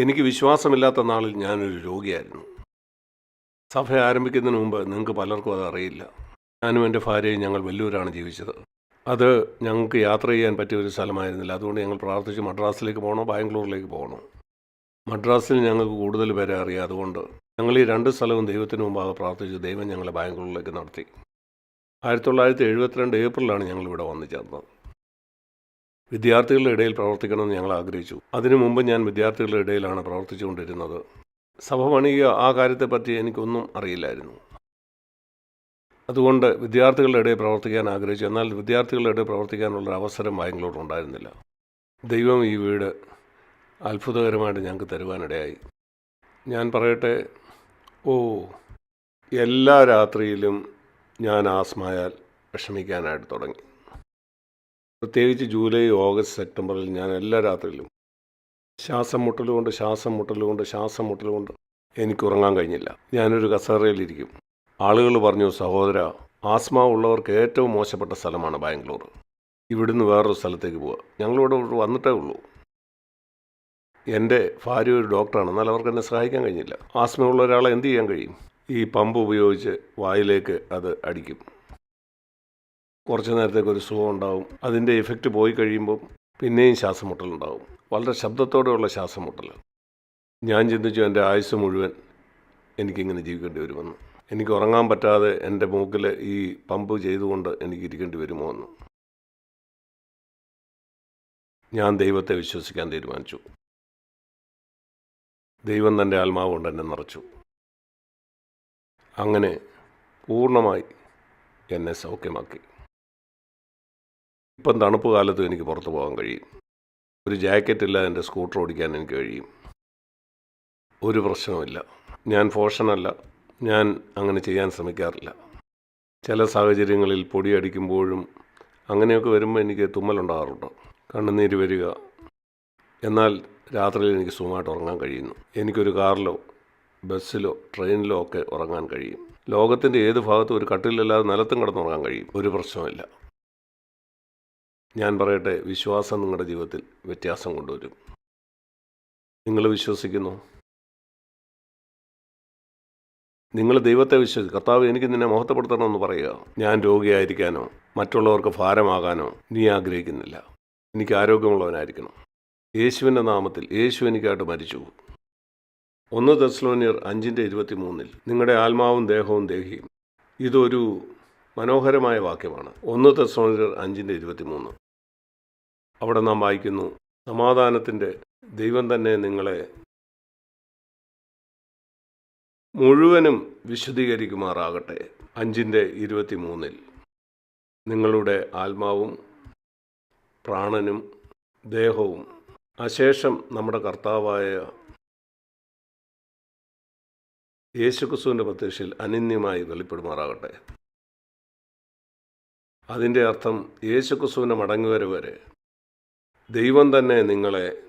എനിക്ക് വിശ്വാസമില്ലാത്ത നാളിൽ ഞാനൊരു രോഗിയായിരുന്നു. സഭ ആരംഭിക്കുന്നതിന് മുമ്പ് നിങ്ങൾക്ക് പലർക്കും അത് അറിയില്ല. ഞാനും എന്റെ ഭാര്യയും ഞങ്ങൾ വെല്ലൂരാണ് ജീവിച്ചത്. അത് ഞങ്ങൾക്ക് യാത്ര ചെയ്യാൻ പറ്റിയ ഒരു സ്ഥലമായിരുന്നില്ല. അതുകൊണ്ട് ഞങ്ങൾ പ്രാർത്ഥിച്ച് മദ്രാസിലേക്ക് പോകണോ ബാംഗ്ലൂരിലേക്ക് പോകണോ? മദ്രാസിൽ ഞങ്ങൾക്ക് കൂടുതൽ പേരെ അറിയാം. അതുകൊണ്ട് ഞങ്ങൾ ഈ രണ്ട് സ്ഥലവും ദൈവത്തിന് മുമ്പാകെ പ്രാർത്ഥിച്ച് ദൈവം ഞങ്ങളെ ബാംഗ്ലൂരിലേക്ക് നടത്തി. ആയിരത്തി തൊള്ളായിരത്തി എഴുപത്തിരണ്ട് ഏപ്രിലാണ് ഞങ്ങൾ ഇവിടെ വന്നു ചേർന്നത്. വിദ്യാർത്ഥികളുടെ ഇടയിൽ പ്രവർത്തിക്കണമെന്ന് ഞങ്ങൾ ആഗ്രഹിച്ചു. അതിനു മുമ്പ് ഞാൻ വിദ്യാർത്ഥികളുടെ ഇടയിലാണ് പ്രവർത്തിച്ചുകൊണ്ടിരുന്നത്. പണിയുക ആ കാര്യത്തെപ്പറ്റി എനിക്കൊന്നും അറിയില്ലായിരുന്നു. അതുകൊണ്ട് വിദ്യാർത്ഥികളുടെ ഇടയിൽ പ്രവർത്തിക്കാൻ ആഗ്രഹിച്ചു. എന്നാൽ വിദ്യാർത്ഥികളുടെ ഇടയിൽ പ്രവർത്തിക്കാനുള്ള അവസരം ബാങ്കിലോട്ട് ഉണ്ടായിരുന്നില്ല. ദൈവം ഈ വീട് അത്ഭുതകരമായിട്ട് ഞങ്ങൾക്ക് തരുവാനിടയായി. ഞാൻ പറയട്ടെ ഓ എല്ലാ രാത്രിയിലും ഞാൻ ആസ്മായാൽ വിഷമിക്കാനായിട്ട് തുടങ്ങി. പ്രത്യേകിച്ച് ജൂലൈ ഓഗസ്റ്റ് സെപ്റ്റംബറിൽ ഞാൻ എല്ലാ രാത്രിയിലും ശ്വാസം മുട്ടലുകൊണ്ട് ശ്വാസം മുട്ടലുകൊണ്ട് ശ്വാസം മുട്ടലുകൊണ്ട് എനിക്ക് ഉറങ്ങാൻ കഴിഞ്ഞില്ല. ഞാനൊരു കസേരയിലിരിക്കും. ആളുകൾ പറഞ്ഞു സഹോദര ആസ്മ ഉള്ളവർക്ക് ഏറ്റവും മോശപ്പെട്ട സ്ഥലമാണ് ബാംഗ്ലൂർ. ഇവിടുന്ന് വേറൊരു സ്ഥലത്തേക്ക് പോവുക. ഞങ്ങളിവിടെ വന്നിട്ടേ ഉള്ളൂ. എന്റെ ഭാര്യ ഒരു ഡോക്ടറാണ്. എന്നാൽ അവർക്ക് എന്നെ സഹായിക്കാൻ കഴിഞ്ഞില്ല. ആസ്മയുള്ള ഒരാളെ എന്ത് ചെയ്യാൻ കഴിയും? ഈ പമ്പ് ഉപയോഗിച്ച് വായിലേക്ക് അത് അടിക്കും. കുറച്ച് നേരത്തേക്ക് ഒരു സുഖം ഉണ്ടാവും. അതിന്റെ ഇഫക്റ്റ് പോയി കഴിയുമ്പോൾ പിന്നെയും ശ്വാസം മുട്ടലുണ്ടാവും വളരെ ശബ്ദത്തോടെയുള്ള ശ്വാസം മുട്ടൽ ഞാൻ ചിന്തിച്ചു എന്റെ ആയുസ് മുഴുവൻ എനിക്കിങ്ങനെ ജീവിക്കേണ്ടി വരുമെന്ന്. എനിക്ക് ഉറങ്ങാൻ പറ്റാതെ എന്റെ മൂക്കിൽ ഈ പമ്പ് ചെയ്തുകൊണ്ട് എനിക്ക് ഇരിക്കേണ്ടി വരുമോ എന്ന്. ഞാൻ ദൈവത്തെ വിശ്വസിക്കാൻ തീരുമാനിച്ചു. ദൈവം തന്റെ ആത്മാവ് കൊണ്ട് എന്നെ നിറച്ചു. അങ്ങനെ പൂർണമായി എന്നെ സൗഖ്യമാക്കി. ഇപ്പം തണുപ്പ് കാലത്തും എനിക്ക് പുറത്തു പോകാൻ കഴിയും. ഒരു ജാക്കറ്റ് ഇല്ലാതെ എന്റെ സ്കൂട്ടർ ഓടിക്കാൻ എനിക്ക് കഴിയും. ഒരു പ്രശ്നവുമില്ല. ഞാൻ ഫോഷനല്ല ഞാൻ അങ്ങനെ ചെയ്യാൻ ശ്രമിക്കാറില്ല. ചില സാഹചര്യങ്ങളിൽ പൊടിയടിക്കുമ്പോഴും അങ്ങനെയൊക്കെ വരുമ്പോൾ എനിക്ക് തുമ്മലുണ്ടാകാറുണ്ട് കണ്ണുനീര് വരിക. എന്നാൽ രാത്രിയിൽ എനിക്ക് സുഖമായിട്ട് ഉറങ്ങാൻ കഴിയുന്നു. എനിക്കൊരു കാറിലോ ബസ്സിലോ ട്രെയിനിലോ ഒക്കെ ഉറങ്ങാൻ കഴിയും. ലോകത്തിന്റെ ഏത് ഭാഗത്തും ഒരു കട്ടിലല്ലാതെ നിലത്തും കിടന്നുറങ്ങാൻ കഴിയും. ഒരു പ്രശ്നമില്ല ഞാൻ പറയട്ടെ വിശ്വാസം നിങ്ങളുടെ ജീവിതത്തിൽ വ്യത്യാസം കൊണ്ടുവരും. നിങ്ങൾ വിശ്വസിക്കുന്നു? നിങ്ങൾ ദൈവത്തെ വിശ്വസിച്ചു കർത്താവ് എനിക്ക് നിന്നെ മഹത്വപ്പെടുത്തണമെന്ന് പറയുക. ഞാൻ രോഗിയായിരിക്കാനോ മറ്റുള്ളവർക്ക് ഭാരമാകാനോ നീ ആഗ്രഹിക്കുന്നില്ല. എനിക്ക് ആരോഗ്യമുള്ളവനായിരിക്കണം. യേശുവിന്റെ നാമത്തിൽ യേശു എനിക്കായിട്ട് മരിച്ചു. ഒന്ന് ദസ്ലോനിയർ അഞ്ചിന്റെ ഇരുപത്തി മൂന്നിൽ നിങ്ങളുടെ ആത്മാവും ദേഹവും ദേഹിയും. ഇതൊരു മനോഹരമായ വാക്യമാണ്. ഒന്ന് ദസ്ലോനിയർ അഞ്ചിന്റെ ഇരുപത്തി മൂന്ന് അവിടെ നാം വായിക്കുന്നു സമാധാനത്തിന്റെ ദൈവം തന്നെ നിങ്ങളെ മുഴുവനും വിശദീകരിക്കുമാറാകട്ടെ അഞ്ചിന്റെ ഇരുപത്തി മൂന്നിൽ നിങ്ങളുടെ ആത്മാവും പ്രാണനും ദേഹവും അശേഷം നമ്മുടെ കർത്താവായ യേശുക്രിസ്തുവിന്റെ പ്രത്യക്ഷയിൽ അനിന്യമായി വെളിപ്പെടുമാറാകട്ടെ. അതിന്റെ അർത്ഥം യേശുക്രിസ്തുവിന്റെ മടങ്ങുവരവ് വരെ. ദൈവം തന്നെ നിങ്ങളെ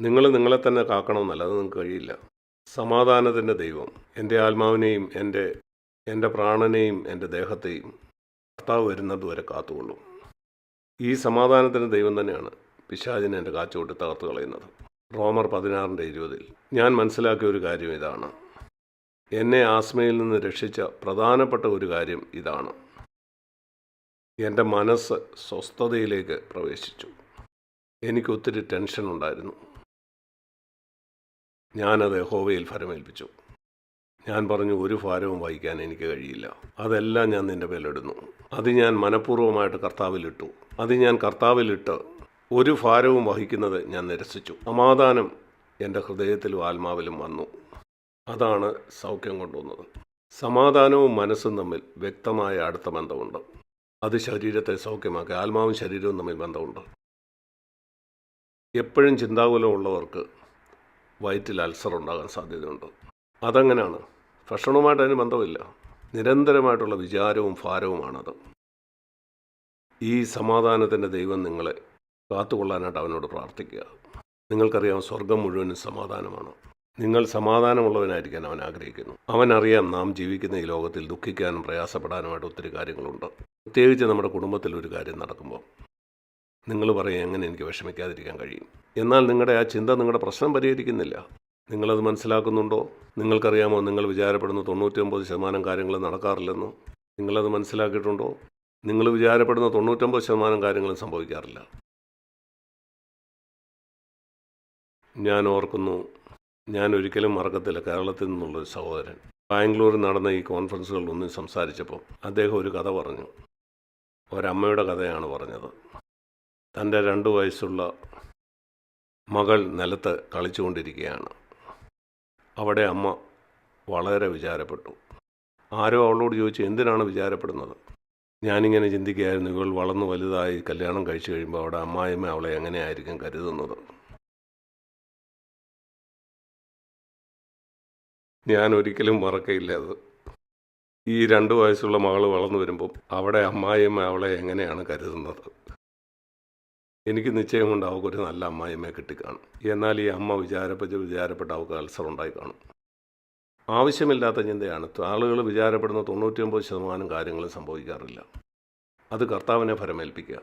നിങ്ങൾ നിങ്ങളെ തന്നെ കാക്കണമെന്നല്ല അത് നിങ്ങൾക്ക് കഴിയില്ല. സമാധാനത്തിന്റെ ദൈവം എന്റെ ആത്മാവിനെയും എന്റെ എന്റെ പ്രാണനെയും എന്റെ ദേഹത്തെയും കർത്താവ് വരുന്നത് വരെ കാത്തുകൊള്ളും. ഈ സമാധാനത്തിന്റെ ദൈവം തന്നെയാണ് പിശാചിനെ എന്റെ കാച്ചുകൊട്ടി തകർത്ത് കളയുന്നത്. റോമർ പതിനാറിന്റെ ഇരുപതിൽ ഞാൻ മനസ്സിലാക്കിയ ഒരു കാര്യം ഇതാണ്. എന്നെ ആസ്മയിൽ നിന്ന് രക്ഷിച്ച പ്രധാനപ്പെട്ട ഒരു കാര്യം ഇതാണ്. എന്റെ മനസ്സ് സ്വസ്ഥതയിലേക്ക് പ്രവേശിച്ചു. എനിക്കൊത്തിരി ടെൻഷൻ ഉണ്ടായിരുന്നു. ഞാനത് ഹോവയിൽ ഫരമേൽപ്പിച്ചു. ഞാൻ പറഞ്ഞു ഒരു ഭാരവും വഹിക്കാൻ എനിക്ക് കഴിയില്ല. അതെല്ലാം ഞാൻ നിന്റെ മേലിടുന്നു. അത് ഞാൻ മനഃപൂർവമായിട്ട് കർത്താവിലിട്ടു. അത് ഞാൻ കർത്താവിലിട്ട് ഒരു ഭാരവും വഹിക്കുന്നത് ഞാൻ നിരസിച്ചു. സമാധാനം എന്റെ ഹൃദയത്തിലും ആത്മാവിലും വന്നു. അതാണ് സൗഖ്യം കൊണ്ടുവന്നത്. സമാധാനവും മനസ്സും തമ്മിൽ വ്യക്തമായ അടുത്ത ബന്ധമുണ്ട്. അത് ശരീരത്തെ സൗഖ്യമാക്കുക. ആത്മാവും ശരീരവും തമ്മിൽ ബന്ധമുണ്ട്. എപ്പോഴും ചിന്താകുലം ഉള്ളവർക്ക് വയറ്റിൽ അൾസർ ഉണ്ടാകാൻ സാധ്യതയുണ്ട്. അതങ്ങനെയാണ് ഭക്ഷണവുമായിട്ട് അതിന് ബന്ധമില്ല. നിരന്തരമായിട്ടുള്ള വിചാരവും ഭാരവുമാണത്. ഈ സമാധാനത്തിന്റെ ദൈവം നിങ്ങളെ കാത്തുകൊള്ളാനായിട്ട് അവനോട് പ്രാർത്ഥിക്കുക. നിങ്ങൾക്കറിയാം സ്വർഗം മുഴുവനും സമാധാനമാണ്. നിങ്ങൾ സമാധാനമുള്ളവനായിരിക്കാൻ അവൻ ആഗ്രഹിക്കുന്നു. അവനറിയാം നാം ജീവിക്കുന്ന ഈ ലോകത്തിൽ ദുഃഖിക്കാനും പ്രയാസപ്പെടാനുമായിട്ട് ഒത്തിരി കാര്യങ്ങളുണ്ട്. പ്രത്യേകിച്ച് നമ്മുടെ കുടുംബത്തിൽ ഒരു കാര്യം നടക്കുമ്പോൾ നിങ്ങൾ പറയും എങ്ങനെ എനിക്ക് വിഷമിക്കാതിരിക്കാൻ കഴിയും? എന്നാൽ നിങ്ങളുടെ ആ ചിന്ത നിങ്ങളുടെ പ്രശ്നം പരിഹരിക്കുന്നില്ല. നിങ്ങളത് മനസ്സിലാക്കുന്നുണ്ടോ? നിങ്ങൾക്കറിയാമോ നിങ്ങൾ വിചാരപ്പെടുന്ന തൊണ്ണൂറ്റൊമ്പത് ശതമാനം കാര്യങ്ങൾ നടക്കാറില്ലെന്നോ? നിങ്ങളത് മനസ്സിലാക്കിയിട്ടുണ്ടോ? നിങ്ങൾ വിചാരപ്പെടുന്ന തൊണ്ണൂറ്റൊമ്പത് ശതമാനം കാര്യങ്ങളും സംഭവിക്കാറില്ല. ഞാൻ ഓർക്കുന്നു ഞാൻ ഒരിക്കലും മറക്കത്തില്ല കേരളത്തിൽ നിന്നുള്ള ഒരു സഹോദരൻ. ബാംഗ്ലൂരിൽ നടന്ന ഈ കോൺഫറൻസുകളിലൊന്നും സംസാരിച്ചപ്പോൾ അദ്ദേഹം ഒരു കഥ പറഞ്ഞു. ഒരമ്മയുടെ കഥയാണ് പറഞ്ഞത്. തന്റെ രണ്ട് വയസ്സുള്ള മകൾ നിലത്ത് കളിച്ചുകൊണ്ടിരിക്കുകയാണ്. അവിടെ അമ്മ വളരെ വിചാരപ്പെട്ടു. ആരോ അവളോട് ചോദിച്ചു എന്തിനാണ് വിചാരപ്പെടുന്നത്? ഞാനിങ്ങനെ ചിന്തിക്കുകയായിരുന്നു ഇവൾ വളർന്നു വലുതായി കല്യാണം കഴിച്ചു കഴിയുമ്പോൾ അവിടെ അമ്മായിമ്മ അവളെ എങ്ങനെയായിരിക്കും കരുതുന്നത്? ഞാൻ ഒരിക്കലും മറക്കയില്ല അത്. ഈ രണ്ട് വയസ്സുള്ള മകൾ വളർന്നു വരുമ്പോൾ അവിടെ അമ്മായിയമ്മ അവളെ എങ്ങനെയാണ് കരുതുന്നത്? എനിക്ക് നിശ്ചയം കൊണ്ട് അവൾക്കൊരു നല്ല അമ്മായിയമ്മയെ കിട്ടിക്കാണും. എന്നാൽ ഈ അമ്മ വിചാരപ്പെട്ട് വിചാരപ്പെട്ട് അവൾക്ക് അൾസർ ഉണ്ടായി കാണും. ആവശ്യമില്ലാത്ത ചിന്തയാണ്. ആളുകൾ വിചാരപ്പെടുന്ന തൊണ്ണൂറ്റിയൊമ്പത് ശതമാനം കാര്യങ്ങൾ സംഭവിക്കാറില്ല. അത് കർത്താവിനെ ഫലമേൽപ്പിക്കുക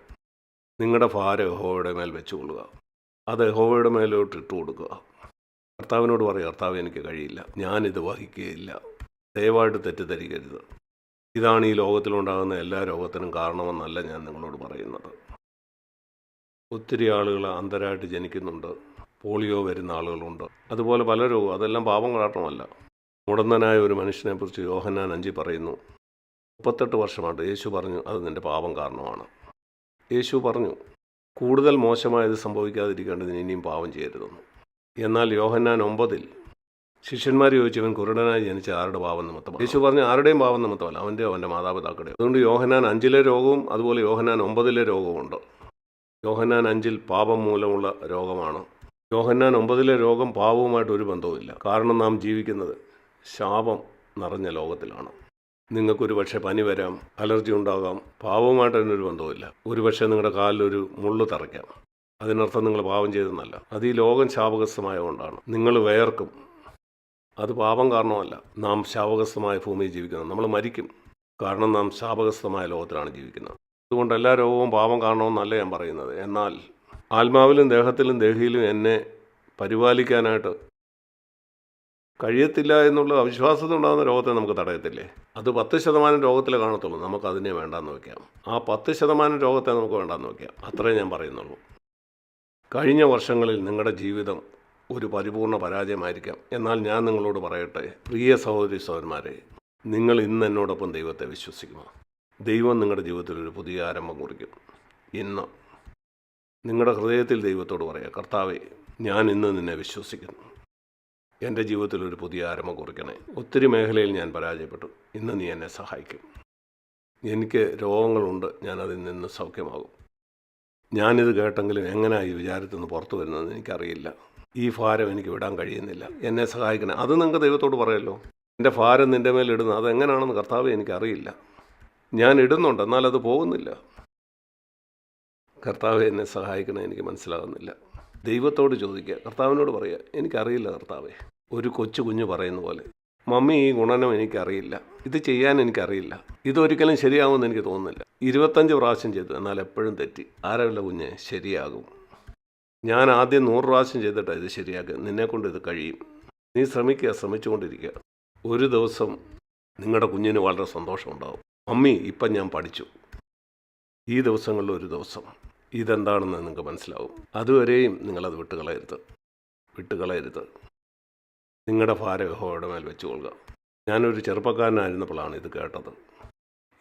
നിങ്ങളുടെ ഭാര യഹോവയുടെ മേൽ വെച്ചുകൊള്ളുക. അത് യഹോവയുടെ മേലോട്ട് ഇട്ട് കൊടുക്കുക കർത്താവിനോട് പറയും കർത്താവ് എനിക്ക് കഴിയില്ല. ഞാനിത് വഹിക്കുകയില്ല. ദയവായിട്ട് തെറ്റിദ്ധരിക്കരുത്. ഇതാണ് ഈ ലോകത്തിലുണ്ടാകുന്ന എല്ലാ രോഗത്തിനും കാരണമെന്നല്ല ഞാൻ നിങ്ങളോട് പറയുന്നത്. ഒത്തിരി ആളുകൾ അന്ധരായിട്ട് ജനിക്കുന്നുണ്ട്. പോളിയോ വരുന്ന ആളുകളുണ്ട്. അതുപോലെ പല രോഗവും അതെല്ലാം പാപം കാരണമല്ല. മുടന്തനായ ഒരു മനുഷ്യനെക്കുറിച്ച് യോഹന്നാൻ അഞ്ചി പറയുന്നു. മുപ്പത്തെട്ട് വർഷമായിട്ട് യേശു പറഞ്ഞു അത് നിന്റെ പാപം കാരണമാണ്. യേശു പറഞ്ഞു കൂടുതൽ മോശമായത് സംഭവിക്കാതിരിക്കേണ്ടതിന് ഇനിയും പാപം ചെയ്യരുതെന്ന്. എന്നാൽ യോഹന്നാൻ ഒമ്പതിൽ ശിഷ്യന്മാർ ചോദിച്ചു ഇവൻ കുരുടനായി ജനിച്ച ആരുടെ പാവം നിമിത്തം യേശു പറഞ്ഞു ആരുടെയും പാവം നിമിത്തമല്ല അവന്റെ അവന്റെ മാതാപിതാക്കളുടെ അതുകൊണ്ട് യോഹന്നാൻ അഞ്ചിലെ രോഗവും അതുപോലെ യോഹന്നാൻ ഒമ്പതിലെ രോഗവുമുണ്ട് യോഹന്നാൻ അഞ്ചിൽ പാപം മൂലമുള്ള രോഗമാണ്. യോഹന്നാൻ ഒമ്പതിലെ രോഗം പാപവുമായിട്ട് ഒരു ബന്ധവുമില്ല. കാരണം നാം ജീവിക്കുന്നത് ശാപം നിറഞ്ഞ ലോകത്തിലാണ്. നിങ്ങൾക്കൊരു പക്ഷേ പനി വരാം അലർജി ഉണ്ടാകാം പാവവുമായിട്ട് അതിനൊരു ബന്ധവുമില്ല. ഒരു പക്ഷേ നിങ്ങളുടെ കാലിലൊരു മുള്ളു തറയ്ക്കാം. അതിനർത്ഥം നിങ്ങൾ പാപം ചെയ്തെന്നല്ല അത് ഈ ലോകം ശാപഗ്രസ്തമായതുകൊണ്ടാണ്. നിങ്ങൾ വേർക്കും. അത് പാപം കാരണമല്ല. നാം ശാപഗ്രസ്തമായ ഭൂമിയിൽ ജീവിക്കുന്നത്. നമ്മൾ മരിക്കും. കാരണം നാം ശാപഗ്രസ്തമായ ലോകത്തിലാണ് ജീവിക്കുന്നത്. അതുകൊണ്ട് എല്ലാ രോഗവും പാപം കാരണമെന്നല്ല ഞാൻ പറയുന്നത്. എന്നാൽ ആത്മാവിലും ദേഹത്തിലും ദേഹിയിലും എന്നെ പരിപാലിക്കാനായിട്ട് കഴിയത്തില്ല എന്നുള്ള അവിശ്വാസത ഉണ്ടാകുന്ന രോഗത്തെ നമുക്ക് തടയത്തില്ലേ? അത് പത്ത് ശതമാനം രോഗത്തിലെ കാണത്തുള്ളൂ. നമുക്ക് അതിനെ വേണ്ടാന്ന് വയ്ക്കാം ആ പത്ത് ശതമാനം രോഗത്തെ നമുക്ക് വേണ്ടാന്ന് വയ്ക്കാം അത്രേ ഞാൻ പറയുന്നുള്ളൂ. കഴിഞ്ഞ വർഷങ്ങളിൽ നിങ്ങളുടെ ജീവിതം ഒരു പരിപൂർണ പരാജയമായിരിക്കാം. എന്നാൽ ഞാൻ നിങ്ങളോട് പറയട്ടെ പ്രിയ സഹോദരി സഹോദരന്മാരെ നിങ്ങൾ ഇന്ന് എന്നോടൊപ്പം ദൈവത്തെ വിശ്വസിക്കുമോ ദൈവം നിങ്ങളുടെ ജീവിതത്തിൽ ഒരു പുതിയ ആരംഭം കുറിക്കും. ഇന്ന് നിങ്ങളുടെ ഹൃദയത്തിൽ ദൈവത്തോട് പറയുക കർത്താവെ ഞാൻ ഇന്ന് നിന്നെ വിശ്വസിക്കുന്നു. എന്റെ ജീവിതത്തിൽ ഒരു പുതിയ ആരംഭം കുറിക്കണേ. ഒത്തിരി മേഖലയിൽ ഞാൻ പരാജയപ്പെട്ടു. ഇന്ന് നീ എന്നെ സഹായിക്കും. എനിക്ക് രോഗങ്ങളുണ്ട്. ഞാനതിൽ നിന്ന് സൗഖ്യമാകും. ഞാനിത് കേട്ടെങ്കിലും എങ്ങനെയാണ് ഈ വിചാരത്തിൽ പുറത്തു വരുന്നതെന്ന് എനിക്കറിയില്ല. ഈ ഭാരം എനിക്ക് വിടാൻ കഴിയുന്നില്ല. എന്നെ സഹായിക്കണം. അത് നിങ്ങൾക്ക് ദൈവത്തോട് പറയല്ലോ. എന്റെ ഭാരം നിന്റെ മേൽ ഇടുന്നു അതെങ്ങനെയാണെന്ന് കർത്താവ് എനിക്കറിയില്ല. ഞാൻ ഇടുന്നുണ്ട് എന്നാൽ അത് പോകുന്നില്ല. കർത്താവ് എന്നെ സഹായിക്കണേ എനിക്ക് മനസ്സിലാകുന്നില്ല. ദൈവത്തോട് ചോദിക്കുക. കർത്താവിനോട് പറയുക എനിക്കറിയില്ല കർത്താവേ. ഒരു കൊച്ചു കുഞ്ഞ് പറയുന്ന പോലെ. മമ്മി ഈ ഗുണനം എനിക്കറിയില്ല. ഇത് ചെയ്യാൻ എനിക്കറിയില്ല. ഇതൊരിക്കലും ശരിയാകുമെന്ന് എനിക്ക് തോന്നുന്നില്ല. ഇരുപത്തഞ്ച് പ്രാവശ്യം ചെയ്തു എന്നാൽ എപ്പോഴും തെറ്റി. ആരല്ല കുഞ്ഞ്? ശരിയാകും. ഞാൻ ആദ്യം നൂറ് പ്രാവശ്യം ചെയ്തിട്ടാണ് ഇത് ശരിയാക്കുക. നിന്നെക്കൊണ്ട് ഇത് കഴിയും. നീ ശ്രമിക്കുക ശ്രമിച്ചുകൊണ്ടിരിക്കുക. ഒരു ദിവസം നിങ്ങളുടെ കുഞ്ഞിന് വളരെ സന്തോഷമുണ്ടാവും. മമ്മി ഇപ്പം ഞാൻ പഠിച്ചു. ഈ ദിവസങ്ങളിൽ ഒരു ദിവസം. ഇതെന്താണെന്ന് നിങ്ങൾക്ക് മനസ്സിലാവും. അതുവരെയും നിങ്ങളത് വിട്ടുകളയരുത്. വിട്ടുകളയരുത്. നിങ്ങളുടെ ഭാരം മേൽ വെച്ചു കൊള്ളുക ഞാനൊരു ചെറുപ്പക്കാരനായിരുന്നപ്പോഴാണ് ഇത് കേട്ടത്.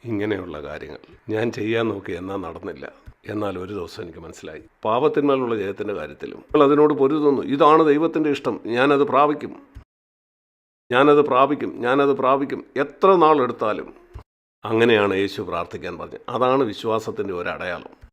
ഇങ്ങനെയുള്ള കാര്യങ്ങൾ. ഞാൻ ചെയ്യാൻ നോക്കി എന്നാൽ നടന്നില്ല. എന്നാൽ ഒരു ദിവസം എനിക്ക് മനസ്സിലായി. പാപത്തിന്മേലുള്ള ജയത്തിന്റെ കാര്യത്തിലും നിങ്ങൾ അതിനോട് പൊരുതുന്നു. ഇതാണ് ദൈവത്തിന്റെ ഇഷ്ടം. ഞാനത് പ്രാപിക്കും. ഞാനത് പ്രാപിക്കും. ഞാനത് പ്രാപിക്കും. എത്ര നാളെടുത്താലും അങ്ങനെയാണ് യേശു പ്രാർത്ഥിക്കാൻ പറഞ്ഞത്. അതാണ് വിശ്വാസത്തിന്റെ ഒരു അടയാളം.